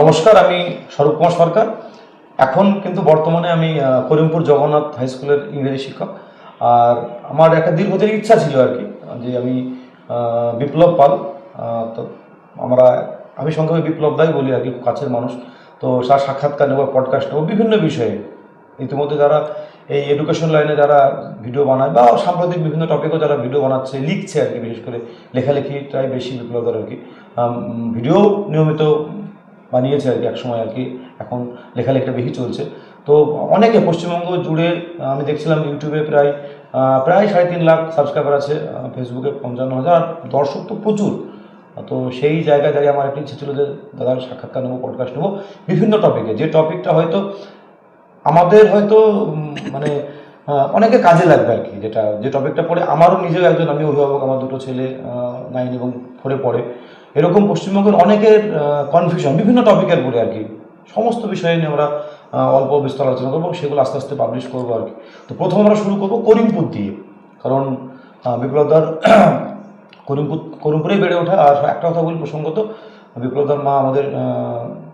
নমস্কার, আমি স্বরূপ কুমার সরকার। এখন কিন্তু বর্তমানে আমি করিমপুর জগন্নাথ হাই স্কুলের ইংরেজি শিক্ষক। আর আমার একটা দীর্ঘদিনের ইচ্ছা ছিল আর কি, যে আমি বিপ্লব পাল। তো আমরা আমি সংক্ষেপে বিপ্লব দাই বলি আর কি কাছের মানুষ। তো তার সাক্ষাৎকার নেব পডকাস্ট নেব বিভিন্ন বিষয়ে। ইতিমধ্যে যারা এই এডুকেশন লাইনে যারা ভিডিও বানায় বা সাম্প্রতিক বিভিন্ন টপিকও যারা ভিডিও বানাচ্ছে, লিখছে আর কি, বিশেষ করে লেখালেখিটাই বেশি বিপ্লবদের আর কি। ভিডিও নিয়মিত বানিয়েছে আর কি একসময় আর কি। এখন লেখালেখিটা বেশি চলছে। তো অনেকে পশ্চিমবঙ্গ জুড়ে, আমি দেখছিলাম ইউটিউবে প্রায় প্রায় সাড়ে তিন লাখ সাবস্ক্রাইবার আছে ফেসবুকে পঞ্চান্ন হাজার। দর্শক তো প্রচুর। তো সেই জায়গায় দাঁড়িয়ে আমার একটা ইচ্ছে ছিল যে দাদার সাক্ষাৎকার নেব পডকাস্ট নেব। বিভিন্ন টপিকে যে টপিকটা হয়তো আমাদের হয়তো মানে অনেকে কাজে লাগবে আর কি। যেটা, যে টপিকটা পড়ে আমারও নিজেও একজন আমি অভিভাবক, আমার দুটো ছেলে নাইন এবং ফোরে পড়ে। এরকম পশ্চিমবঙ্গের অনেকের কনফিউশন বিভিন্ন টপিকের পড়ে আর কি। সমস্ত বিষয় নিয়ে আমরা অল্প বিস্তর আলোচনা করব সেগুলো আস্তে আস্তে পাবলিশ করব আর কি। তো প্রথম আমরা শুরু করব করিমপুর দিয়ে। কারণ বিপ্লবদার, করিমপুর, করিমপুরেই বেড়ে ওঠা। আর একটা কথা বলি প্রসঙ্গত, বিপ্লবদার মা আমাদের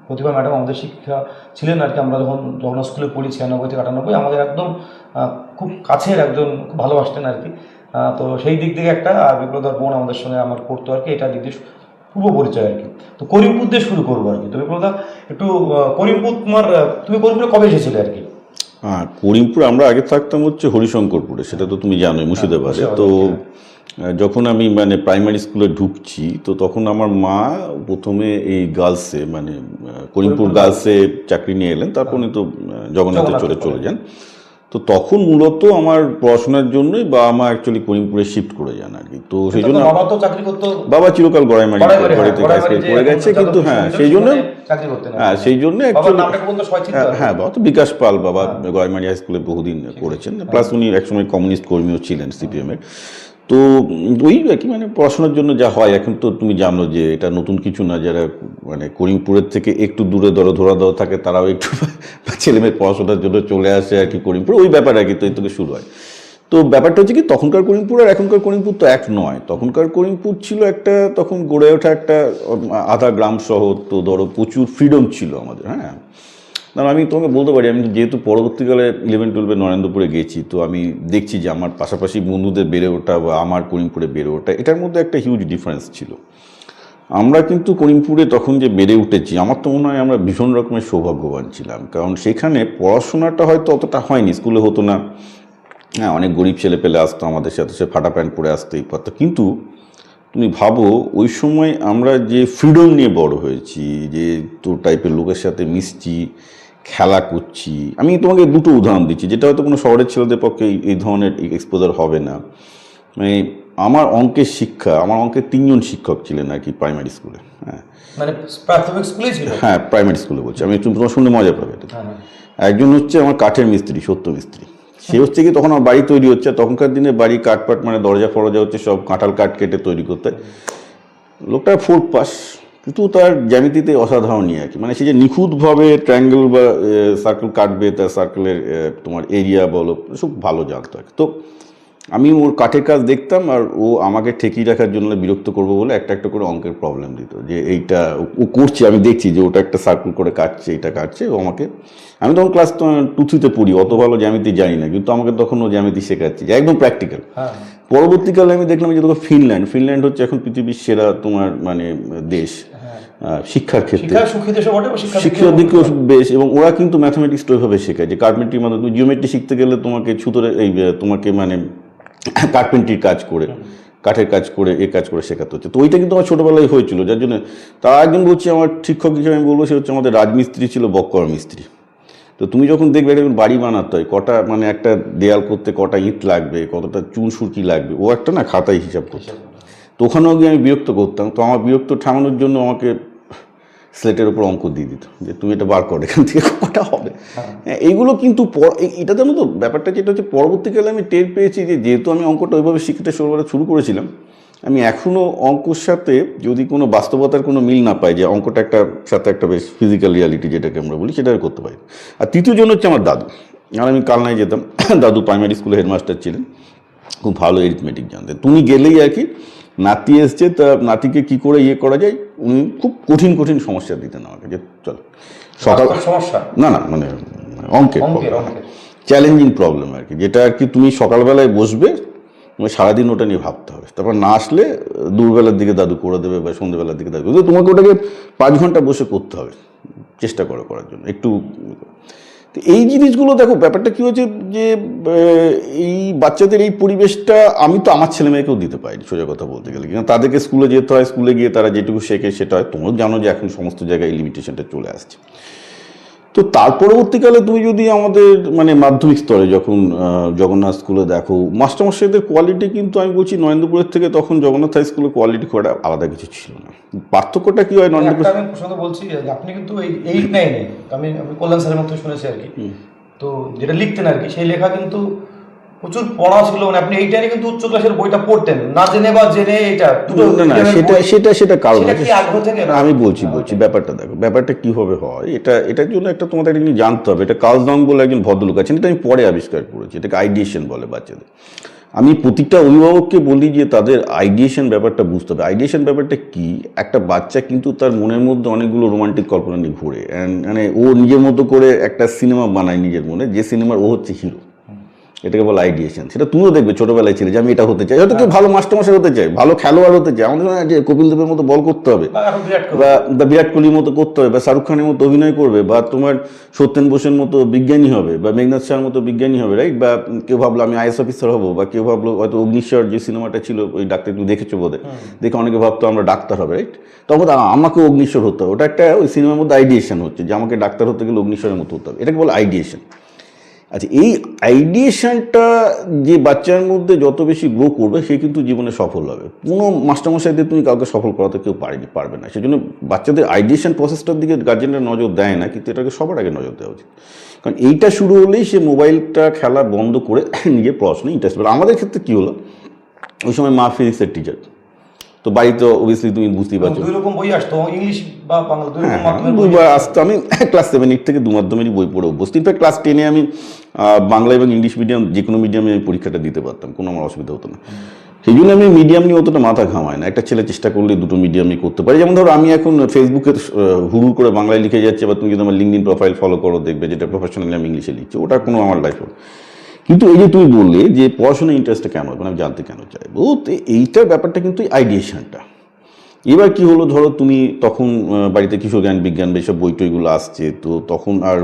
প্রতিভা ম্যাডাম আমাদের শিক্ষা ছিলেন আর কি। আমরা যখন জগন্নাথ স্কুলে পড়ি, ছিয়ানব্বই থেকে আটানব্বই, আমাদের একদম খুব কাছের একজন, খুব ভালোবাসতেন আর কি। তো সেই দিক থেকে একটা, আর বিপ্লবদার বোন আমাদের সঙ্গে আমার পড়তো আর কি। এটা দিক পূর্ব পরিচয় আর কি। তো করিমপুর দিয়ে শুরু করব আর কি। তো বিপ্লবদা একটু করিমপুর তোমার তুমি করিমপুরে কবে এসেছিলে আর কি? হ্যাঁ করিমপুর আমরা আগে থাকতাম হচ্ছে হরিশঙ্করপুরে সেটা তো তুমি জানোই মুর্শিদাবাদে। মুর্শিদাবাদে, তো যখন আমি মানে প্রাইমারি স্কুলে ঢুকছি তো তখন আমার মা প্রথমে এই গার্লসে মানে করিমপুর গার্লসে চাকরি নিয়ে এলেন। তারপর তো জগন্নাথে চলে চলে যান। তো তখন মূলত আমার পড়াশোনার জন্যই বাবা মা অ্যাকচুয়ালি করিমপুরে শিফট করে যান আর কি। তো সেই জন্য বাবা তো চাকরি করতো। বাবা চিরকাল গড়াইমারি গড়াইমারি, হ্যাঁ, বাড়িতে কাজ করে গেছে কিন্তু হ্যাঁ সেই জন্য। হ্যাঁ সেই জন্য। হ্যাঁ বাবা তো বিকাশ পাল বাবা গয়মারি হাই স্কুলে বহুদিন করেছেন। প্লাস উনি একসময় কমিউনিস্ট কর্মীও ছিলেন সিপিএম এর তো ওই আর কি মানে পড়াশোনার জন্য যা হয়, এখন তো তুমি জানো যে এটা নতুন কিছু না, যারা মানে করিমপুরের থেকে একটু দূরে ধরো ধরা দেওয়া থাকে, তারাও একটু ছেলে মেয়ে পড়াশোনার জন্য চলে আসে আর কি করিমপুর। ওই ব্যাপার আর কি, তো থেকে শুরু হয়। তো ব্যাপারটা হচ্ছে কি, তখনকার করিমপুর আর এখনকার করিমপুর তো এক নয়। তখনকার করিমপুর ছিল একটা, তখন গড়ে ওঠা একটা, আধা গ্রাম শহর তো ধরো প্রচুর ফ্রিডম ছিল আমাদের হ্যাঁ? না আমি তোমাকে বলতে পারি, আমি যেহেতু পরবর্তীকালে ইলেভেন টুয়েলভে নরেন্দ্রপুরে গেছি, তো আমি দেখছি যে আমার পাশাপাশি বন্ধুদের বেড়ে ওঠা বা আমার করিমপুরে বেড়ে ওঠা, এটার মধ্যে একটা হিউজ ডিফারেন্স ছিল। আমরা কিন্তু করিমপুরে তখন যে বেড়ে উঠেছি, আমার তো মনে হয় আমরা ভীষণ রকমের সৌভাগ্যবান ছিলাম, কারণ সেখানে পড়াশোনাটা হয়তো অতটা হয়নি, স্কুলে হতো না। হ্যাঁ অনেক গরিব ছেলে পেলে আসতো আমাদের সাথে, সে ফাটা প্যান্ট পরে আসতেই পারতো কিন্তু তুমি ভাবো, ওই সময় আমরা যে ফ্রিডম নিয়ে বড় হয়েছি, যে তোর টাইপের লোকের সাথে মিশছি খেলা করছি। আমি তোমাকে দুটো উদাহরণ দিচ্ছি যেটা হয়তো কোনো শহরের ছেলেদের পক্ষে এই- ধরনের এক্সপোজার হবে না। মানে আমার অঙ্কের শিক্ষা আমার অঙ্কের তিনজন শিক্ষক ছিলেন আর কি প্রাইমারি স্কুলে হ্যাঁ। মানে প্রাথমিক ছিল? হ্যাঁ প্রাইমারি স্কুলে বলছি। আমি তোমার শুনে মজা পাবে এটা। হ্যাঁ। একজন হচ্ছে আমার কাঠের মিস্ত্রি সত্য মিস্ত্রি। সে হচ্ছে কি তখন আমার বাড়ি তৈরি হচ্ছে তখনকার দিনে বাড়ি কাঠপাট মানে দরজা ফরজা হচ্ছে সব কাঁঠাল কাঠ কেটে তৈরি করতে। লোকটা ফোর্থ পাস কিন্তু তার জ্যামিতিতে অসাধারণই আর কি মানে সে যে নিখুঁতভাবে ট্রায়াঙ্গেল বা সার্কেল কাটবে, তার সার্কেলের তোমার এরিয়া বলো, সব ভালো জানতো আর তো আমি ওর কাঠের কাজ দেখতাম আর ও আমাকে ঠেকিয়ে রাখার জন্য বিরক্ত করব বলে একটা একটা করে অঙ্কের প্রবলেম দিত। যে এইটা ও- করছে, আমি দেখছি যে ওটা একটা সার্কেল করে কাটছে, এটা কাটছে, ও আমাকে, আমি তখন ক্লাস টু থ্রিতে পড়ি, অত ভালো জ্যামিতি জানি না, কিন্তু আমাকে তখন ও জ্যামিতি শেখাচ্ছে, যে একদম প্র্যাকটিক্যাল পরবর্তীকালে আমি দেখলাম যে দেখো ফিনল্যান্ড ফিনল্যান্ড হচ্ছে এখন পৃথিবীর সেরা তোমার মানে দেশ শিক্ষার ক্ষেত্রে। শিক্ষার দিকেও বেশ এবং ওরা কিন্তু ম্যাথামেটিক্স ওইভাবে শেখায় যে কার্পেন্ট্রির মাধ্যমে তুমি জিওমেট্রি শিখতে গেলে তোমাকে ছুতরে এই তোমাকে মানে কার্পেন্ট্রির কাজ করে কাঠের কাজ করে এ কাজ করে শেখাতে হচ্ছে। তো ওইটা কিন্তু আমার ছোটোবেলায় হয়েছিল যার জন্য তা একজন বলছি আমার শিক্ষক হিসেবে আমি বলব সে হচ্ছে আমাদের রাজমিস্ত্রি ছিল বক্কর মিস্ত্রি। তো তুমি যখন দেখবে এটা বাড়ি বানাতে হয় কটা মানে একটা দেয়াল করতে কটা ইট লাগবে কতটা চুন সুরকি লাগবে ও একটা না খাতায় হিসাব করতো। তো ওখানেও গিয়ে আমি বিরক্ত করতাম তো আমার বিরক্ত ঠামানোর জন্য আমাকে স্লেটের উপর অঙ্ক দিয়ে দিত যে তুমি এটা বার করো এখান থেকে কটা হবে? হ্যাঁ, এইগুলো কিন্তু এটা জানো তো ব্যাপারটা যেটা হচ্ছে পরবর্তীকালে আমি টের পেয়েছি যে যেহেতু আমি অঙ্কটা ওইভাবে শিখতে শুরু করা শুরু করেছিলাম আমি এখনও অঙ্কর সাথে যদি কোনো বাস্তবতার কোনো মিল না পাই যে অঙ্কটা একটা সাথে একটা বেশ ফিজিক্যাল রিয়ালিটি যেটাকে আমরা বলি সেটা করতে পারি। আর তৃতীয় জন হচ্ছে আমার দাদু। আর আমি কালনায় যেতাম দাদু প্রাইমারি স্কুলে হেডমাস্টার ছিলেন। খুব ভালো এরিথমেটিক জানতেন। তুমি গেলেই আর কি নাতি এসছে তা নাতিকে কি করে ইয়ে করা যায়? উনি খুব কঠিন কঠিন সমস্যা দিতেন আমাকে যে চল। সকাল সমস্যা? না না মানে অঙ্কের চ্যালেঞ্জিং প্রবলেম আর কি যেটা আর কি তুমি সকালবেলায় বসবে সারাদিন ওটা নিয়ে ভাবতে হবে। তারপর না আসলে দুপুরবেলার দিকে দাদু করে দেবে বা সন্ধ্যেবেলার দিকে দাদু। তোমাকে ওটাকে পাঁচ ঘণ্টা বসে করতে হবে, চেষ্টা করো করার জন্য, একটু তো এই জিনিসগুলো দেখো, ব্যাপারটা কী হয়েছে যে এই বাচ্চাদের এই পরিবেশটা আমি তো আমার ছেলে মেয়েকেও দিতে পারি সোজা কথা বলতে গেলে। কিন্তু তাদেরকে স্কুলে যেতে হয়, স্কুলে গিয়ে তারা যেটুকু শেখে সেটা হয়। তোমরাও জানো যে এখন সমস্ত জায়গায় লিমিটেশনটা চলে আসছে। তো তার পরবর্তীকালে তুমি যদি আমাদের মানে মাধ্যমিক স্তরে যখন জগন্নাথ স্কুলে দেখো মাস্টারমশাইদের কোয়ালিটি কিন্তু আমি বলছি নরেন্দ্রপুরের থেকে তখন জগন্নাথ হাই স্কুলের কোয়ালিটি খুব একটা আলাদা কিছু ছিল না। পার্থক্যটা কি হয় নরেন্দ্রপুর আমি প্রসঙ্গ বলছি আপনি কিন্তু এই এইট নাইনে আমি কল্যাণ স্যারের মতো শুনেছি আর কি। তো যেটা লিখতেন আর কি সেই লেখা কিন্তু প্রচুর পড়া ছিল মানে আপনি এই টাইমে কিন্তু উচ্চ ক্লাসের বইটা পড়তেন। না জেনে বা জেনে এটা না না সেটা সেটা সেটা কারণ কি? আমি বলছি বলছি ব্যাপারটা দেখো ব্যাপারটা কীভাবে হয় এটা এটার জন্য একটা তোমাদের একটা জানতে হবে এটা কালদং বলে একজন ভদ্রলোক আছেন এটা আমি পরে আবিষ্কার করেছি এটাকে আইডিয়েশন বলে বাচ্চাদের। আমি প্রতিটা অভিভাবককে বলি যে তাদের আইডিয়েশন ব্যাপারটা বুঝতে হবে। আইডিয়েশন ব্যাপারটা কি? একটা বাচ্চা কিন্তু তার মনের মধ্যে অনেকগুলো রোমান্টিক কল্পনা নিয়ে ঘুরে। And মানে ও নিজের মতো করে একটা সিনেমা বানায় নিজের মনে যে সিনেমার ও হচ্ছে হিরো এটাকে বলে আইডিয়েশন সেটা তুমিও দেখবে ছোটবেলায় ছিলে যে আমি এটা হতে চাই। হয়তো কেউ ভালো মাস্টারমশাই হতে চাই ভালো খেলোয়াড় হতে চাই আমাদের যে কপিল দেবের মতো বল করতে হবে বা বিরাট কোহলির মতো করতে হবে বা শাহরুখ খানের মতো অভিনয় করবে বা তোমার সত্যেন বোসের মতো বিজ্ঞানী হবে বা মেঘনাথ শাহর মতো বিজ্ঞানী হবে রাইট বা কেউ ভাবলো আমি আইএস অফিসার হব বা কেউ ভাবলো হয়তো অগ্নিশ্বর যে সিনেমাটা ছিল ওই ডাক্তার তুমি দেখেছ বোধহয়। দেখে অনেকে ভাবতো আমরা ডাক্তার হবে রাইট তখন আমাকে অগ্নিশ্বর হতে হবে। ওটা একটা ওই সিনেমার মধ্যে আইডিয়েশন হচ্ছে যে আমাকে ডাক্তার হতে গেলে অগ্নিশ্বরের মতো হতে হবে। এটাকে বলে আইডিয়েশন আচ্ছা এই আইডিয়েশনটা যে বাচ্চার মধ্যে যত বেশি গ্রো করবে, সে কিন্তু জীবনে সফল হবে। কোনো মাস্টারমশাইদের তুমি কাউকে সফল করাতে কেউ পারেনি পারবে না। সেজন্য বাচ্চাদের আইডিয়েশন প্রসেসটার দিকে গার্জেনরা নজর দেয় না, কিন্তু এটাকে সবার আগে নজর দেওয়া উচিত। কারণ এইটা শুরু হলেই সে মোবাইলটা, খেলা বন্ধ করে নিজের পড়াশোনায় ইন্টারেস্ট পেল আমাদের ক্ষেত্রে কী হলো? ওই সময় মা ফিজিক্সের টিচার তো বাড়িতে অবভিয়াসলি তুমি বুঝতেই পারছ। দুই রকম বই আসতো ইংলিশ বা বাংলা দুই হ্যাঁ, রকম মাধ্যমের বই আসতো। আমি ক্লাস সেভেন এইট থেকে দু মাধ্যমেরই বই পড়ে অভ্যস্ত। ইনফ্যাক্ট ক্লাস টেনে আমি বাংলা এবং ইংলিশ মিডিয়াম যে কোনো মিডিয়ামে আমি পরীক্ষাটা দিতে পারতাম কোনো আমার অসুবিধা হতো না। সেই জন্য আমি মিডিয়াম নিয়ে অতটা মাথা ঘামাই না। একটা ছেলে চেষ্টা করলে দুটো মিডিয়ামই করতে পারে। যেমন ধরো আমি এখন ফেসবুকে হুড়ুর করে বাংলায় লিখে যাচ্ছে বা তুমি যদি আমার লিঙ্কডিন প্রোফাইল ফলো করো দেখবে যেটা প্রফেশনালি আমি ইংলিশে লিখছি ওটা কোনো আমার লাইফ কিন্তু এই যে তুমি বললে যে পড়াশোনা ইন্টারেস্টটা কেন মানে আমি জানতে কেন চাইব তো এইটার ব্যাপারটা কিন্তু আইডিয়েশনটা এবার কি হলো ধরো তুমি তখন বাড়িতে কিশোর জ্ঞান বিজ্ঞান বা এইসব বই টইগুলো আসছে তো তখন আর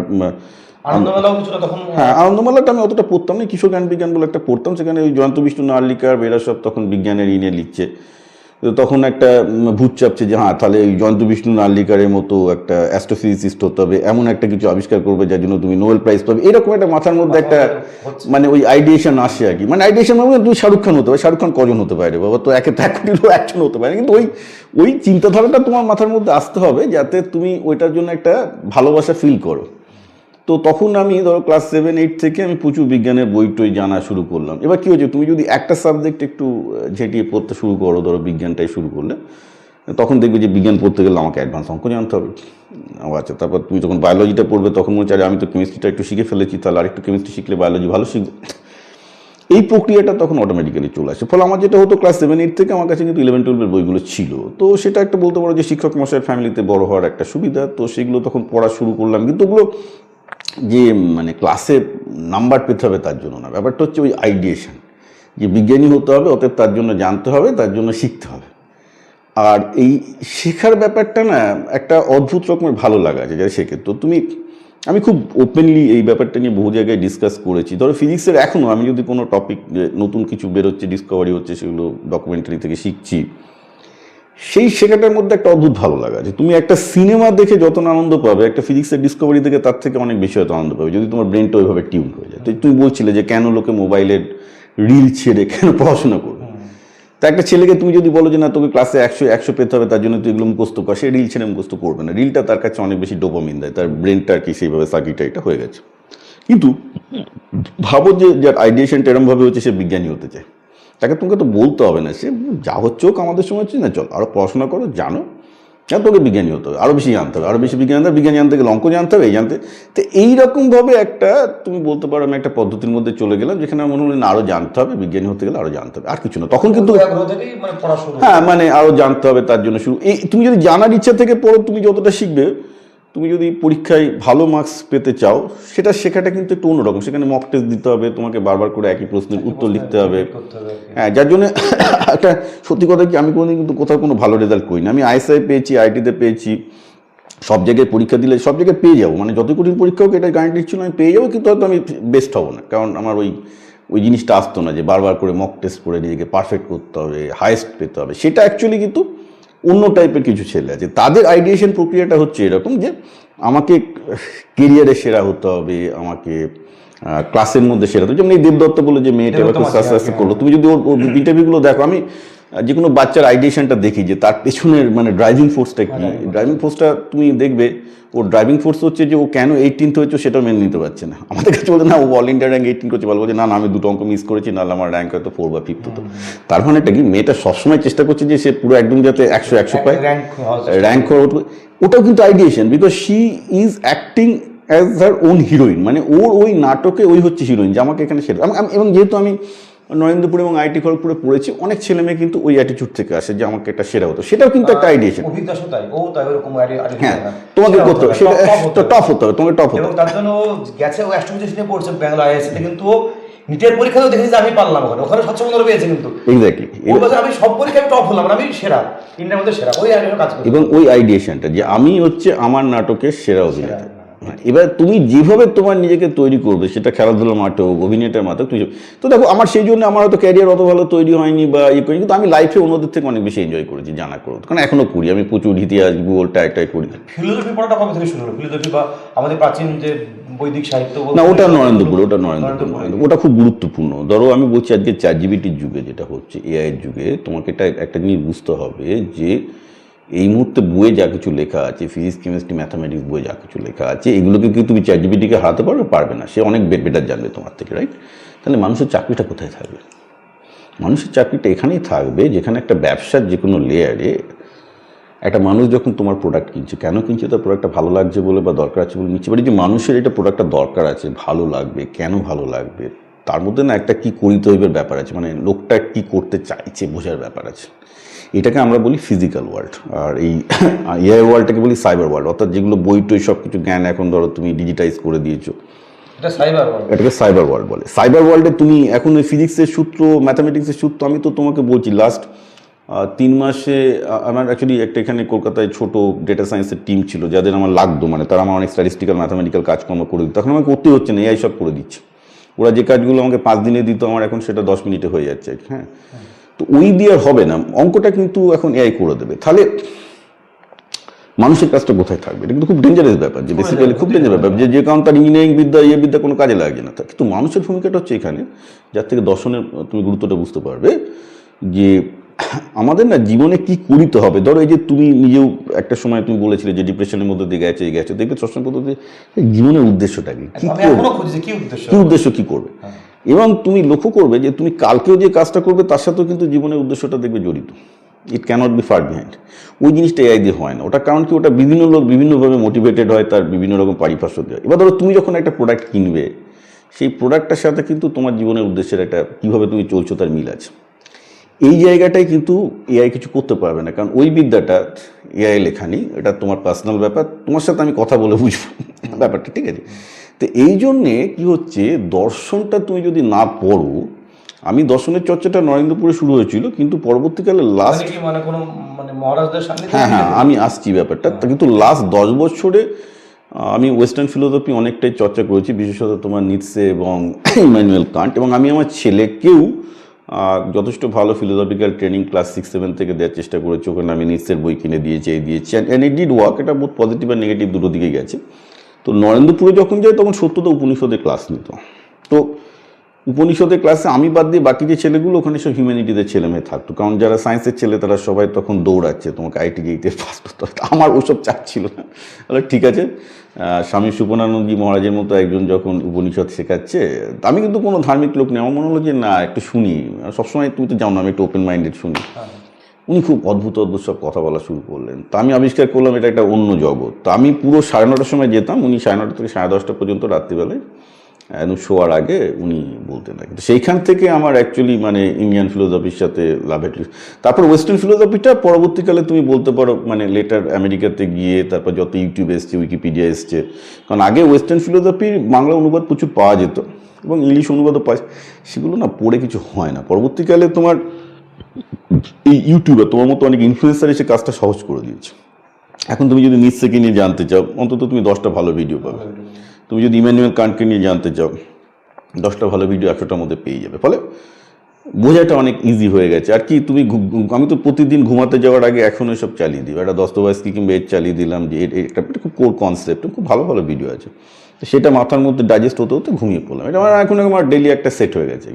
আনন্দমেলাও কিছুটা তখন হ্যাঁ আনন্দমালাটা আমি অতটা পড়তাম না কিশোর জ্ঞান বিজ্ঞান বলে একটা পড়তাম সেখানে ওই জয়ন্ত বিষ্ণু নার্লিকার বেরা সব তখন বিজ্ঞানের ইনে লিখছে। তখন একটা ভূত চাপছে যে হ্যাঁ তাহলে ওই জয়ন্ত বিষ্ণু নার্লিকারের মতো একটা অ্যাস্ট্রোফিজিসিস্ট হতে হবে এমন একটা কিছু আবিষ্কার করবে যার জন্য তুমি নোবেল প্রাইজ পাবে। এরকম একটা মাথার মধ্যে একটা মানে ওই আইডিয়েশন আসে আর কি। মানে আইডিয়েশন মানে তুমি শাহরুখ খান হতে পারে। শাহরুখ খান কজন হতে পারে? বাবা তো একে তো এক কোটিরও একজন হতে পারে। কিন্তু ওই ওই চিন্তাধারাটা তোমার মাথার মধ্যে আসতে হবে যাতে তুমি ওইটার জন্য একটা ভালোবাসা ফিল করো। তো তখন আমি ধরো ক্লাস সেভেন এইট থেকে আমি প্রচুর বিজ্ঞানের বই টই জানা শুরু করলাম। এবার কী হয়েছে, তুমি যদি একটা সাবজেক্ট একটু ঝেঁটিয়ে পড়তে শুরু করো, ধরো বিজ্ঞানটাই শুরু করলে, তখন দেখবে যে বিজ্ঞান পড়তে গেলে আমাকে অ্যাডভান্স অঙ্ক জানতে হবে। ও আচ্ছা তারপর তুমি যখন বায়োলজিটা পড়বে, তখন মনে আরে আমি তো কেমিস্ট্রিটা একটু শিখে ফেলেছি, তাহলে আরেকটু কেমিস্ট্রি শিখলে বায়োলজি ভালো শিখব। এই প্রক্রিয়াটা তখন অটোমেটিক্যালি চলে আসে। ফলে আমার যেটা হতো ক্লাস সেভেন এইট থেকে আমার কাছে কিন্তু ইলেভেন টুয়েলভের বইগুলো ছিল। তো সেটা একটা বলতে পারো যে শিক্ষক মশাইয়ের ফ্যামিলিতে বড় হওয়ার একটা সুবিধা। তো সেগুলো তখন পড়া শুরু করলাম। কিন্তু ওগুলো যে মানে ক্লাসে নাম্বার পেতে হবে তার জন্য না। ব্যাপারটা হচ্ছে ওই আইডিয়েশন যে বিজ্ঞানী হতে হবে, অতএব তার জন্য জানতে হবে, তার জন্য শিখতে হবে। আর এই শেখার ব্যাপারটা না, একটা অদ্ভুত রকমের ভালো লাগা আছে, যারা শেখে। তো তুমি, আমি খুব ওপেনলি এই ব্যাপারটা নিয়ে বহু জায়গায় ডিসকাস করেছি। ধরো ফিজিক্সের এখনও আমি যদি কোনো টপিক নতুন কিছু বেরোচ্ছে ডিসকভারি হচ্ছে, সেগুলো ডকুমেন্টারি থেকে শিখছি সেই শেখাটার মধ্যে একটা অদ্ভুত ভালো লাগা যে তুমি একটা সিনেমা দেখে যত আনন্দ পাবে, একটা ফিজিক্সের ডিসকভারি থেকে তার থেকে অনেক বেশি হয়তো আনন্দ পাবে, যদি তোমার ব্রেনটা ওইভাবে টিউন হয়ে যায়। তো তুমি বলছিলে যে কেন লোকে মোবাইলের রিল ছেড়ে কেন পড়াশোনা করবে? তা একটা ছেলেকে তুমি যদি বলো যে না, তোকে ক্লাসে একশো একশো পেতে হবে, তার জন্য তুই এগুলো মুখস্থ কর, সে রিল ছেড়ে মুখস্থ করবে না। রিলটা তার কাছে অনেক বেশি ডোপামিন দেয়, তার ব্রেনটা আর কি সেইভাবে সার্কিটটা এটা হয়ে গেছে। কিন্তু ভাবো যে, যার আইডিয়েশনটা এরমভাবে হচ্ছে, সে বিজ্ঞানী হতে চায়। তাকে তোমাকে তো বলতে হবে না। সে যা হচ্ছে হোক আমাদের সময় হচ্ছে না চল আরও পড়াশোনা করো জানো। হ্যাঁ তোকে বিজ্ঞানী হতে হবে আরও বেশি জানতে হবে আরও বেশি বিজ্ঞান জানতে বিজ্ঞান জানতে গেলে অঙ্ক জানতে হবে এই জানতে। তো এইরকমভাবে একটা তুমি বলতে পারো আমি একটা পদ্ধতির মধ্যে চলে গেলাম যেখানে আমার মনে হলো না আরও জানতে হবে বিজ্ঞানী হতে গেলে আরও জানতে হবে আর কিছু না। তখন কিন্তু মানে হ্যাঁ মানে আরও জানতে হবে তার জন্য শুরু। এই তুমি যদি জানার ইচ্ছা থেকে পড়ো তুমি যতটা শিখবে তুমি যদি পরীক্ষায় ভালো মার্কস পেতে চাও সেটা শেখাটা কিন্তু একটু অন্যরকম। সেখানে মক টেস্ট দিতে হবে তোমাকে বারবার করে একই প্রশ্নের উত্তর লিখতে হবে। হ্যাঁ যার জন্য একটা সত্যি কথা কি আমি কোনোদিন কিন্তু কোথাও কোনো ভালো রেজাল্ট করি না আমি আইএসআই পেয়েছি আইটিতে পেয়েছি সব জায়গায় পরীক্ষা দিলে সব জায়গায় পেয়ে যাব। মানে যত কঠিন পরীক্ষা হোক এটা গ্যারান্টি ছিল আমি পেয়ে যাব কিন্তু হয়তো আমি বেস্ট হব না। কারণ আমার ওই ওই জিনিসটা আসতো না যে বারবার করে মক টেস্ট করে নিজেকে পারফেক্ট করতে হবে হায়েস্ট পেতে হবে। সেটা অ্যাকচুয়ালি কিন্তু অন্য টাইপের কিছু ছেলে আছে তাদের আইডিয়েশন প্রক্রিয়াটা হচ্ছে এরকম যে আমাকে কেরিয়ারে সেরা হতে হবে আমাকে ক্লাসের মধ্যে সেরা হতে হবে। যেমন এই দেবদত্ত বলে যে মেয়েটা করল তুমি যদি ওর ইন্টারভিউগুলো দেখো আমি যে কোনো বাচ্চার আইডিয়েশনটা দেখি যে তার পেছনের মানে ড্রাইভিং ফোর্সটা কি? ড্রাইভিং ফোর্সটা তুমি দেখবে ওর ড্রাইভিং ফোর্স হচ্ছে যে ও কেন এইটিনথ হয়েছে সেটা মেনে নিতে পারছে না। আমাদের কাছে বলতে না ও অল ইন্ডিয়া র্যাঙ্ক এইটিন করছে। ভালো বলছে না না আমি দুটো অঙ্ক মিস করেছি নাহলে আমার র্যাঙ্ক হয়তো ফোর বা ফিফথ হতো। তার মানে এটা কি মেয়েটা সবসময় চেষ্টা করছে যে সে পুরো একদম যাতে একশো একশো পায়। র্যাঙ্ক ওটাও কিন্তু ideation because she is acting as her own heroine মানে ওর ওই নাটকে ওই হচ্ছে হিরোইন যে আমাকে এখানে সেটা এবং যেহেতু আমি নরেন্দ্রপুর এবং আইটি খড়গপুরে পড়েছি। অনেক ছেলে মেয়ে কিন্তু ওই অ্যাটিচিউড থেকে আসে যে আমাকে এটা সেরা হতো সেটাও কিন্তু একটা আইডিয়েশন অভিজ্ঞতা তাই। ও তাই ওরকম আইডি- আইডি হ্যাঁ তোমাকে করতে হবে। সেটা top হতে হবে। টপ হতে হবে তোমাকে টপ হতে হবে। তার জন্য গেছে ও অ্যাস্ট্রোফিজিক্স নিয়ে পড়ছে ব্যাঙ্গালোর কিন্তু নিটের পরীক্ষাতেও দেখেছি যে আমি পারলাম ওখানে। ওখানে পনেরো পেয়েছে কিন্তু। এক্স্যাক্টলি আমি সব পরীক্ষায় টপ হলাম মানে আমি সেরা। ইন্ডিয়ার মধ্যে সেরা। ওই আইডিয়া কাজ এবং ওই আইডিয়েশনটা যে আমি হচ্ছে আমার নাটকের সেরা অভিনেতা। এবার তুমি যেভাবে তোমার নিজেকে তৈরি করবে সেটা খেলাধুলার মাঠে হোক অভিনেতার মাঠে হোক, তুমি তো দেখো আমার সেই জন্য আমার হয়তো ক্যারিয়ার অত ভালো তৈরি হয়নি বা ইয়ে করিনি কিন্তু আমি লাইফে অন্যদের থেকে অনেক বেশি এনজয় করেছি জানা করো। কারণ এখনও করি আমি প্রচুর ইতিহাস ভূগোল টাইটাই করি। ফিলোসফি পড়াটা কবে থেকে শুরু হলো? ফিলোসফি বা আমাদের প্রাচীন যে বৈদিক সাহিত্য বলতে- না ওটা নরেন্দ্রপুর ওটা নরেন্দ্রপুর। ওটা খুব গুরুত্বপূর্ণ। ধরো আমি বলছি আজকে চার জিবিটির যুগে যেটা হচ্ছে এআই এর যুগে তোমাকে এটা একটা জিনিস বুঝতে হবে যে এই মুহূর্তে বইয়ে যা কিছু লেখা আছে ফিজিক্স কেমিস্ট্রি ম্যাথামেটিক্স বইয়ে যা কিছু লেখা আছে, এগুলোকে কি তুমি চার জিবিটিকে হারাতে পারবে? পারবে না। সে অনেক বেটার জানবে তোমার থেকে রাইট তাহলে মানুষের চাকরিটা কোথায় থাকবে? মানুষের চাকরিটা এখানেই থাকবে যেখানে একটা ব্যবসার যে কোনো লেয়ারে একটা মানুষ যখন তোমার প্রোডাক্ট কিনছে, কেন কিনছে? তার প্রোডাক্টটা ভালো লাগছে বলে বা দরকার আছে বলে নিচ্ছে? বাট যে মানুষের এটা প্রোডাক্টটা দরকার আছে, ভালো লাগবে, কেন ভালো লাগবে? তার মধ্যে না একটা কি করিতে হইবার ব্যাপার আছে। মানে লোকটা কি করতে চাইছে বোঝার ব্যাপার আছে। এটাকে আমরা বলি ফিজিক্যাল ওয়ার্ল্ড আর এই এআই ওয়ার্ল্ডটাকে বলি সাইবার ওয়ার্ল্ড অর্থাৎ যেগুলো বই টই সব কিছু জ্ঞান এখন ধরো তুমি ডিজিটাইজ করে দিয়েছ। সাইবার এটাকে সাইবার ওয়ার্ল্ড বলে। সাইবার ওয়ার্ল্ডে তুমি এখন ওই ফিজিক্সের সূত্র ম্যাথামেটিক্সের সূত্র আমি তো তোমাকে বলছি লাস্ট তিন মাসে আমার অ্যাকচুয়ালি একটা এখানে কলকাতায় ছোট ডেটা সায়েন্সের টিম ছিল যাদের আমার লাগতো মানে তারা আমার অনেক স্ট্যাটিস্টিক্যাল ম্যাথামেটিক্যাল কাজকর্ম করে দিত। তখন আমাকে করতে হচ্ছে না এআই সব করে দিচ্ছে। ওরা যে কাজগুলো আমাকে পাঁচ দিনে দিত আমার এখন সেটা দশ মিনিটে হয়ে যাচ্ছে হ্যাঁ। তো ওই দিয়ে আর হবে না অঙ্কটা কিন্তু এখন এআই করে দেবে। তাহলে মানুষের কাজটা কোথায় থাকবে? এটা কিন্তু খুব ডেঞ্জারাস ব্যাপার যে বেসিক্যালি খুব ডেঞ্জার ব্যাপার যে যে কারণ তার ইঞ্জিনিয়ারিং বিদ্যা ইয়ে বিদ্যা কোনো কাজে লাগে না। কিন্তু মানুষের ভূমিকাটা হচ্ছে এখানে যার থেকে দর্শনের তুমি গুরুত্বটা বুঝতে পারবে যে আমাদের না জীবনে কি করিতে হবে? ধরো এই যে তুমি নিজেও একটা সময় তুমি বলেছিলে যে ডিপ্রেশনের মধ্যে দিয়ে গেছে গেছে দেখবে সবসময় পদ্ধতি জীবনের উদ্দেশ্যটা কি? কি উদ্দেশ্য কি উদ্দেশ্য কি করবে? এবং তুমি লক্ষ্য করবে যে তুমি কালকেও যে কাজটা করবে, তার সাথেও কিন্তু জীবনের উদ্দেশ্যটা দেখবে জড়িত। It cannot be far behind ওই জিনিসটা এআই দিয়ে হয় না। ওটা কারণ কি? ওটা বিভিন্ন লোক বিভিন্নভাবে মোটিভেটেড হয়, তার বিভিন্ন রকম পারিপার্শ্ব দেয় এবার ধরো তুমি যখন একটা প্রোডাক্ট কিনবে, সেই প্রোডাক্টটার সাথে কিন্তু তোমার জীবনের উদ্দেশ্যের একটা কীভাবে তুমি চলছো তার মিল আছে। এই জায়গাটায় কিন্তু এআই কিছু করতে পারবে না। কারণ ওই বিদ্যাটা এআই লেখা নেই। এটা তোমার পার্সোনাল ব্যাপার। তোমার সাথে আমি কথা বলে বুঝব। ব্যাপারটা ঠিক আছে? তো এই জন্যে কি হচ্ছে দর্শনটা তুমি যদি না পড়ো আমি দর্শনের চর্চাটা নরেন্দ্রপুরে শুরু হয়েছিল কিন্তু পরবর্তীকালে লাস্ট মানে মানে কোনো মানে মহারাজদের হ্যাঁ হ্যাঁ আমি আসছি ব্যাপারটা। তা কিন্তু লাস্ট দশ বছরে আমি ওয়েস্টার্ন ফিলোসফি অনেকটাই চর্চা করেছি বিশেষত তোমার নিটসে এবং ইমানুয়েল কান্ট এবং আমি আমার ছেলেকেও যথেষ্ট ভালো philosophical training class six seven থেকে দেওয়ার চেষ্টা করেছি। ওখানে আমি নিটসের বই কিনে দিয়েছি এই দিয়েছি। অ্যান্ড ইট ডিড ওয়ার্ক এটা বহুত পজিটিভ আর নেগেটিভ দুটো দিকে গেছে। তো নরেন্দ্রপুরে যখন যাই, তখন সত্যতা উপনিষদে ক্লাস নিত। তো উপনিষদের ক্লাসে আমি বাদ দিয়ে বাকি যে ছেলেগুলো, ওখানে সব হিউম্যানিটিদের ছেলে মেয়ে থাকতো। কারণ যারা সায়েন্সের ছেলে, তারা সবাই তখন দৌড়াচ্ছে, তোমাকে আইটি যেতে পাস করতে হবে। আমার ওসব চাপ ছিল না। তাহলে ঠিক আছে। স্বামী সুপনানন্দজি মহারাজের মতো একজন যখন উপনিষদ শেখাচ্ছে, আমি কিন্তু কোনো ধার্মিক লোক নেই। আমার মনে হলো যে না, একটু শুনি। সবসময় তুমি তো জানো না আমি একটু ওপেন মাইন্ডেড শুনি উনি খুব অদ্ভুত অদ্ভুত সব কথা বলা শুরু করলেন। তা আমি আবিষ্কার করলাম এটা একটা অন্য জগৎ। তো আমি পুরো সাড়ে নটার সময় যেতাম, উনি সাড়ে নটা থেকে সাড়ে দশটা পর্যন্ত রাত্রিবেলায় শোয়ার আগে উনি বলতেন আর কি। তো সেইখান থেকে আমার অ্যাকচুয়ালি মানে ইন্ডিয়ান ফিলোসফির সাথে লাভ তারপর ওয়েস্টার্ন ফিলোসফিটা পরবর্তীকালে তুমি বলতে পারো মানে লেটার আমেরিকাতে গিয়ে, তারপর যত ইউটিউব এসছে উইকিপিডিয়া এসছে। কারণ আগে ওয়েস্টার্ন ফিলোসফির বাংলা অনুবাদ প্রচুর পাওয়া যেত এবং ইংলিশ অনুবাদও পাওয়া সেগুলো না পড়ে কিছু হয় না। পরবর্তীকালে তোমার এই ইউটিউবে তোমার মতো অনেক ইনফ্লুয়েন্সার এসে কাজটা সহজ করে দিয়েছে। এখন তুমি যদি নিজ থেকে নিয়ে জানতে চাও, অন্তত তুমি দশটা ভালো ভিডিও পাবে। তুমি যদি ইমানুয়েল কান্টকে নিয়ে জানতে চাও, দশটা ভালো ভিডিও একশোটার মধ্যে পেয়ে যাবে। ফলে বোঝাটা অনেক ইজি হয়ে গেছে। আর কি, তুমি আমি তো প্রতিদিন ঘুমাতে যাওয়ার আগে এখন সব চালিয়ে দিই। একটা দস্তবাইজকি কিংবা এর চালিয়ে দিলাম যে, এটা একটা খুব কোর কনসেপ্ট খুব ভালো ভালো ভিডিও আছে। তো সেটা মাথার মধ্যে ডাইজেস্ট হতে হতে ঘুমিয়ে পড়লাম। এটা আমার এখন আমার ডেলি একটা সেট হয়ে গেছে।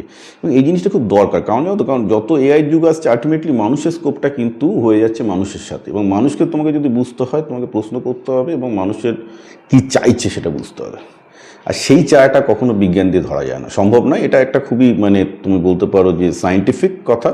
এবং এই জিনিসটা খুব দরকার। কারণ তো? কারণ যত এআই যুগ আসছে আলটিমেটলি মানুষের স্কোপটা কিন্তু হয়ে যাচ্ছে মানুষের সাথে। এবং মানুষকে তোমাকে যদি বুঝতে হয়, তোমাকে প্রশ্ন করতে হবে এবং মানুষের কি চাইছে সেটা বুঝতে হবে। আর সেই চায়াটা কখনো বিজ্ঞান দিয়ে ধরা যায় না। সম্ভব নয়। এটা একটা খুবই মানে তুমি বলতে পারো যে সায়েন্টিফিক কথা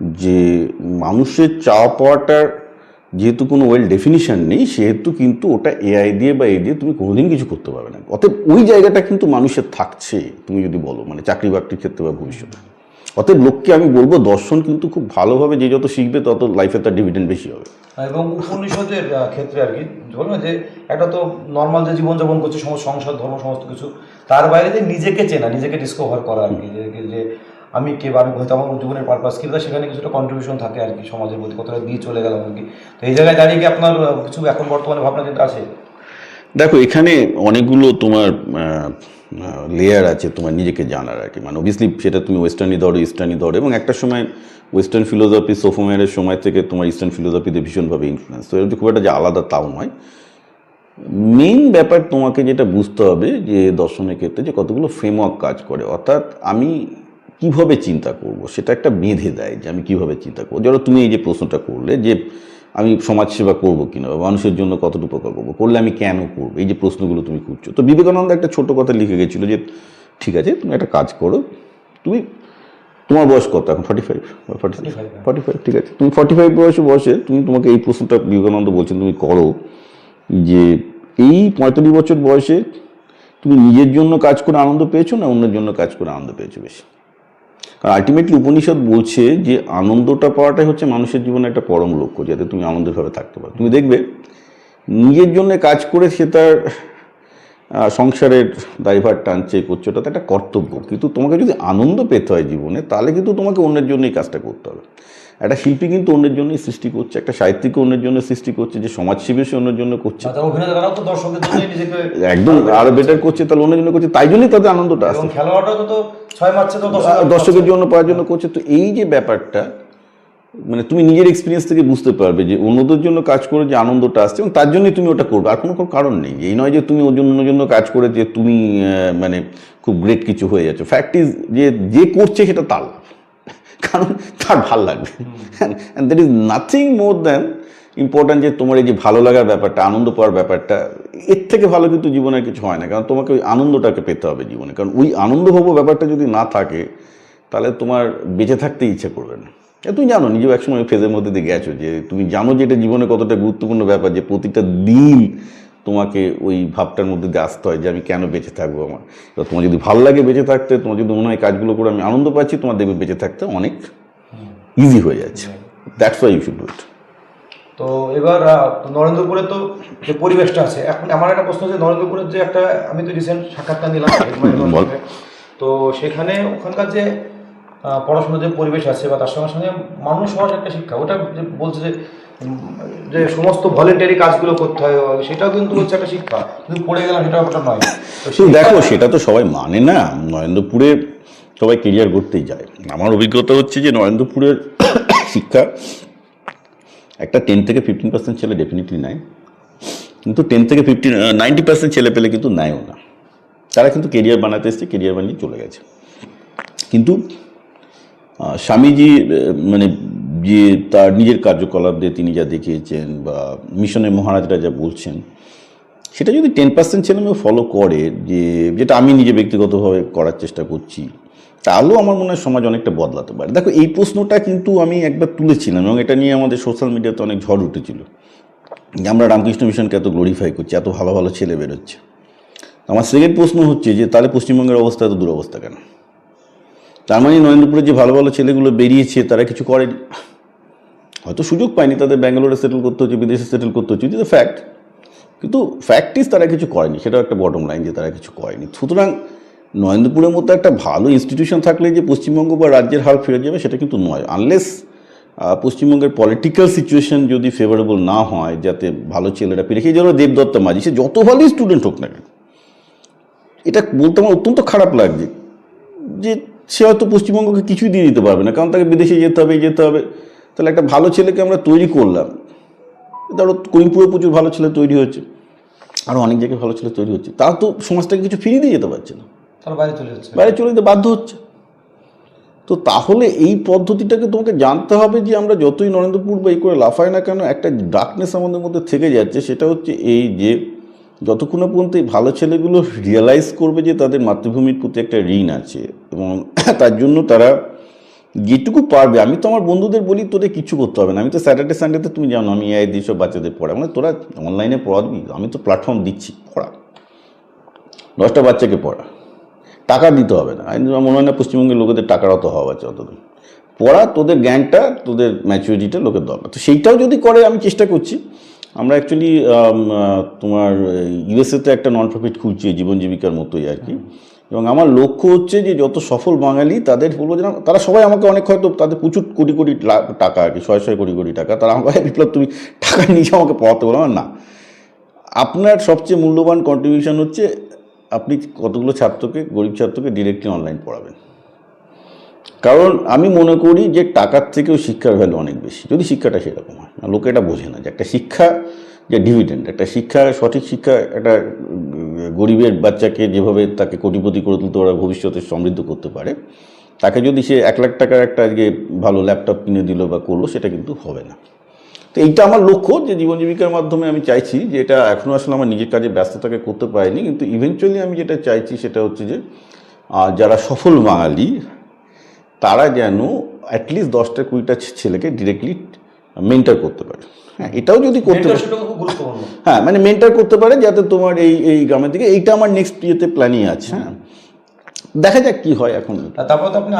যে মানুষের চাওয়া পাওয়াটার যেহেতু কোনো ওয়েল ডেফিনিশন নেই, সেহেতু কিন্তু ওটা এআই দিয়ে বা এ দিয়ে তুমি কোনোদিন কিছু করতে পারবে না। অতএব ওই জায়গাটা কিন্তু মানুষের থাকছে, তুমি যদি বলো মানে চাকরি বাকরির ক্ষেত্রে বা ভবিষ্যতে। অতএব লোককে আমি বলব, দর্শন কিন্তু খুব ভালোভাবে যে যত শিখবে, তত লাইফে তার ডিভিডেন্ড বেশি হবে। এবং উপনিষদের ক্ষেত্রে আর কি বলব যে একটা তো নর্মাল যে জীবনযাপন করছে সমস্ত সংসার, ধর্ম, সমস্ত কিছু, তার বাইরে যে নিজেকে চেনা, নিজেকে ডিসকভার করা আর কি, যে- যে আমি কে আমি হয়তো আমার জীবনের পারপাস কি? সেখানে কিছুটা কন্ট্রিবিউশন থাকে আর কি সমাজের প্রতি, কতটা দিয়ে চলে গেলাম আর কি? তো এই জায়গায় দাঁড়িয়ে কি আপনার কিছু এখন বর্তমানে ভাবনা চিন্তা আছে? দেখো, এখানে অনেকগুলো তোমার লেয়ার আছে তোমার নিজেকে জানার আর কি। মানে অবভিয়াসলি সেটা তুমি ওয়েস্টার্নই ধরো ইস্টার্নই ধরো এবং একটা সময় ওয়েস্টার্ন ফিলোসফি সোফোমেয়ারের সময় থেকে তোমার ইস্টার্ন ফিলোসফিতে ভীষণভাবে ইনফ্লুয়েন্স তো এটা খুব একটা যে আলাদা তাও নয়। মেইন ব্যাপার তোমাকে যেটা বুঝতে হবে যে দর্শনের ক্ষেত্রে যে কতগুলো ফ্রেমওয়ার্ক কাজ করে। অর্থাৎ আমি কীভাবে চিন্তা করব? সেটা একটা বেঁধে দেয় যে আমি কীভাবে চিন্তা করব? ধরো তুমি এই যে প্রশ্নটা করলে যে আমি সমাজসেবা করব কিনা বা মানুষের জন্য কতটুকু উপকার করব? করলে আমি কেন করব? এই যে প্রশ্নগুলো তুমি খুঁজছো। তো বিবেকানন্দ একটা ছোট কথা লিখে গেছিল যে ঠিক আছে তুমি একটা কাজ করো তুমি তোমার বয়স কত এখন? Forty five forty 45। Forty five ঠিক আছে। তুমি ফর্টি ফাইভ বয়সে বসে তুমি তোমাকে এই প্রশ্নটা বিবেকানন্দ বলছেন তুমি করো যে এই পঁয়তাল্লিশ বছর বয়সে তুমি নিজের জন্য কাজ করে আনন্দ পেয়েছ না অন্যের জন্য কাজ করে আনন্দ পেয়েছ বেশি? কারণ আলটিমেটলি উপনিষদ বলছে যে আনন্দটা পাওয়াটাই হচ্ছে মানুষের জীবনে একটা পরম লক্ষ্য যাতে তুমি আনন্দভাবে থাকতে পারো। তুমি দেখবে নিজের জন্য কাজ করে সে তার সংসারের দায়ভার টানছে করছে ওটা একটা কর্তব্য। কিন্তু তোমাকে যদি আনন্দ পেতে হয় জীবনে তাহলে কিন্তু তোমাকে অন্যের জন্যই কাজটা করতে হবে। একটা শিল্পী কিন্তু অন্যের জন্যই সৃষ্টি করছে একটা সাহিত্যিক অন্যের জন্য সৃষ্টি করছে যে সমাজসেবী সে অন্যের জন্য করছে। একদম আরও বেটার করছে তাহলে অন্যের জন্য করছে তাই জন্যই তাদের আনন্দটা আসছে। খেলোয়াড়রা তো তো ছয় মারছে তো দর্শকের জন্য পাওয়ার জন্য করছে। তো এই যে ব্যাপারটা মানে তুমি নিজের এক্সপিরিয়েন্স থেকে বুঝতে পারবে যে অন্যদের জন্য কাজ করে যে আনন্দটা আসছে এবং তার জন্যই তুমি ওটা করবে। আর কোনো কোনো কারণ নেই। এই নয় যে তুমি ওর জন্য জন্য কাজ করে যে তুমি মানে খুব গ্রেট কিছু হয়ে যাচ্ছ। ফ্যাক্ট ইজ যে যে করছে সেটা তার কারণ তার ভালো লাগবে। And that is nothing more than important যে তোমার এই যে ভালো লাগার ব্যাপারটা আনন্দ পাওয়ার ব্যাপারটা এর থেকে ভালো কিন্তু জীবনে কিছু হয় না। কারণ তোমাকে ওই আনন্দটাকে পেতে হবে জীবনে। কারণ ওই আনন্দভোগ ব্যাপারটা যদি না থাকে তাহলে তোমার বেঁচে থাকতে ইচ্ছে করবে না। তুমি জানো নিজেও একসময় ফেজের মধ্যে দিয়ে গেছো যে তুমি জানো যে এটা জীবনে কতটা গুরুত্বপূর্ণ ব্যাপার যে প্রতিটা দিন তোমাকে ওই ভাবটার মধ্যে দিয়ে আসতে হয় যে আমি কেন বেঁচে থাকব আমার। এবার তোমার যদি ভালো লাগে বেঁচে থাকতে তোমার যদি মনে হয় কাজগুলো করে আমি আনন্দ পাচ্ছি তোমার দেখবে বেঁচে থাকতে অনেক ইজি হয়ে যাচ্ছে। That's why you should do it তো এবার নরেন্দ্রপুরে তো যে পরিবেশটা আছে এখন আমার একটা প্রশ্ন যে নরেন্দ্রপুরের যে একটা আমি তো রিসেন্ট সাক্ষাৎকার নিলাম। তো সেখানে ওখানকার যে পড়াশোনার যে পরিবেশ আছে বা তার সঙ্গে সঙ্গে মানুষ হওয়ার একটা শিক্ষা ওটা যে বলছে যে যে সমস্ত ভলেন্টারি কাজগুলো করতে হয় সেটাও কিন্তু হচ্ছে একটা শিক্ষা কিন্তু পড়ে গেলাম সেটা ওটা নয়। দেখো সেটা তো সবাই মানে না নরেন্দ্রপুরে সবাই কেরিয়ার করতেই যায়। আমার অভিজ্ঞতা হচ্ছে যে নরেন্দ্রপুরের শিক্ষা একটা টেন থেকে ফিফটিন পার্সেন্ট ছেলে ডেফিনেটলি নেয় কিন্তু টেন থেকে ফিফটিন নাইনটি পার্সেন্ট ছেলে পেলে কিন্তু নেয়ও না। তারা কিন্তু কেরিয়ার বানাতে এসছে কেরিয়ার বানিয়ে চলে গেছে। কিন্তু স্বামীজি মানে যে তার নিজের কার্যকলাপ দিয়ে তিনি যা দেখিয়েছেন বা মিশনের মহারাজরা যা বলছেন, সেটা যদি টেন পার্সেন্ট ছেলে মেয়ে ফলো করে যে, যেটা আমি নিজে ব্যক্তিগতভাবে করার চেষ্টা করছি তাহলেও আমার মনে হয় সমাজ অনেকটা বদলাতে পারে। দেখো, এই প্রশ্নটা কিন্তু আমি একবার তুলেছিলাম এবং এটা নিয়ে আমাদের সোশ্যাল মিডিয়াতে অনেক ঝড় উঠেছিল। যে আমরা রামকৃষ্ণ মিশনকে এত গ্লোরিফাই করছি, এত ভালো ভালো ছেলে বেরোচ্ছে। আমার সেকেন্ড প্রশ্ন হচ্ছে যে, তাহলে পশ্চিমবঙ্গের অবস্থা এত দুরবস্থা কেন? তার মানে নরেন্দ্রপুরে যে ভালো ভালো ছেলেগুলো বেরিয়েছে, তারা কিছু করেনি। হয়তো সুযোগ পায়নি তাদের ব্যাঙ্গালোরে সেটেল করতে হচ্ছে, বিদেশে সেটেল করতে হচ্ছে ইট ফ্যাক্ট কিন্তু ফ্যাক্ট ইজ তারা কিছু করেনি, সেটাও একটা বটম লাইন যে তারা কিছু করেনি। সুতরাং নরেন্দ্রপুরের মতো একটা ভালো ইনস্টিটিউশন থাকলে যে পশ্চিমবঙ্গ বা রাজ্যের হাল ফিরে যাবে, সেটা কিন্তু নয়। আনলেস পশ্চিমবঙ্গের পলিটিক্যাল সিচুয়েশন যদি ফেভারেবল না হয়, যাতে ভালো ছেলেরা পেরে, সেই জন্য দেবদত্ত মাঝি, সে যত ভালোই স্টুডেন্ট হোক না কেন, এটা বলতে আমার অত্যন্ত খারাপ লাগছে, যে সে হয়তো পশ্চিমবঙ্গকে কিছুই দিয়ে দিতে পারবে না, কারণ তাকে বিদেশে যেতে হবে যেতে হবে, তাহলে একটা ভালো ছেলেকে আমরা তৈরি করলাম। ধরো, করিমপুরে প্রচুর ভালো ছেলে তৈরি হচ্ছে আরও অনেক জায়গায় ভালো ছেলে তৈরি হচ্ছে তারা তো সমাজটাকে কিছু ফিরিয়ে দিয়ে যেতে পারছে না। বাইরে চলে যাচ্ছে। বাইরে চলে যেতে বাধ্য হচ্ছে। তো তাহলে এই পদ্ধতিটাকে তোমাকে জানতে হবে যে আমরা যতই নরেন্দ্রপুর বা এই করে লাফাই না কেন, একটা ডার্কনেস আমাদের মধ্যে থেকে যাচ্ছে, সেটা হচ্ছে এই যে যতক্ষণ পর্যন্ত এই ভালো ছেলেগুলো রিয়েলাইজ করবে যে তাদের মাতৃভূমির প্রতি একটা ঋণ আছে এবং তার জন্য তারা যেটুকু পারবে, আমি তো আমার বন্ধুদের বলি, তোদের কিছু করতে হবে না। আমি তো স্যাটারডে সানডেতে তুমি জানো, আমি এআই দিই সব বাচ্চাদের পড়া মানে তোরা অনলাইনে পড়াবি, আমি তো প্ল্যাটফর্ম দিচ্ছি, পড়া। দশটা বাচ্চাকে পড়া। টাকা দিতে হবে না। আমার মনে হয় না পশ্চিমবঙ্গের লোকেদের টাকার অত হওয়া আছে অতদিন পড়া তোদের জ্ঞানটা তোদের ম্যাচুরিটিটা লোকের দরকার। তো সেইটাও যদি করে, আমি চেষ্টা করছি। আমরা অ্যাকচুয়ালি তোমার ইউএসএতে একটা নন প্রফিট খুঁজছি জীবন জীবিকার মতোই আর কি। এবং আমার লক্ষ্য হচ্ছে যে যত সফল বাঙালি, তাদের বলব যে তারা সবাই আমাকে অনেক হয়তো তাদের প্রচুর কোটি কোটি টাকা আর কি, ছয় ছয় কোটি কোটি টাকা। তারা আমাকে বিপ্লব তুমি টাকা নিয়ে আমাকে পড়াতে বলো? না। আপনার সবচেয়ে মূল্যবান কন্ট্রিবিউশন হচ্ছে আপনি কতগুলো ছাত্রকে গরিব ছাত্রকে ডিরেক্টলি অনলাইন পড়াবেন। কারণ আমি মনে করি যে টাকার থেকেও শিক্ষার ভ্যালু অনেক বেশি। যদি শিক্ষাটা সেরকম হয় না, লোকে এটা বোঝে না যে একটা শিক্ষা যে ডিভিডেন্ড একটা শিক্ষা সঠিক শিক্ষা একটা গরিবের বাচ্চাকে যেভাবে তাকে কোটিপতি করে তুলতে পারে ভবিষ্যতে সমৃদ্ধ করতে পারে তাকে যদি সে এক লাখ টাকার একটা আজকে ভালো ল্যাপটপ কিনে দিল বা করল সেটা কিন্তু হবে না। তো এইটা আমার লক্ষ্য যে জীবন জীবিকার মাধ্যমে আমি চাইছি যে এটা এখনও আসলে আমার নিজের কাজে ব্যস্ততাকে করতে পারিনি কিন্তু ইভেনচুয়ালি আমি যেটা চাইছি সেটা হচ্ছে যে যারা সফল বাঙালি তারা যেন অ্যাটলিস্ট দশটা কুড়িটা ছেলেকে ডিরেক্টলি মেন্টার করতে পারে। হ্যাঁ এটাও যদি করতে পারে হ্যাঁ মানে মেন্টার করতে পারে যাতে তোমার এই এই গ্রামের দিকে এইটা আমার নেক্সট ইয়েতে প্ল্যানিং আছে হ্যাঁ। দেখা যাক কি হয় এখন। তারপর তো আপনি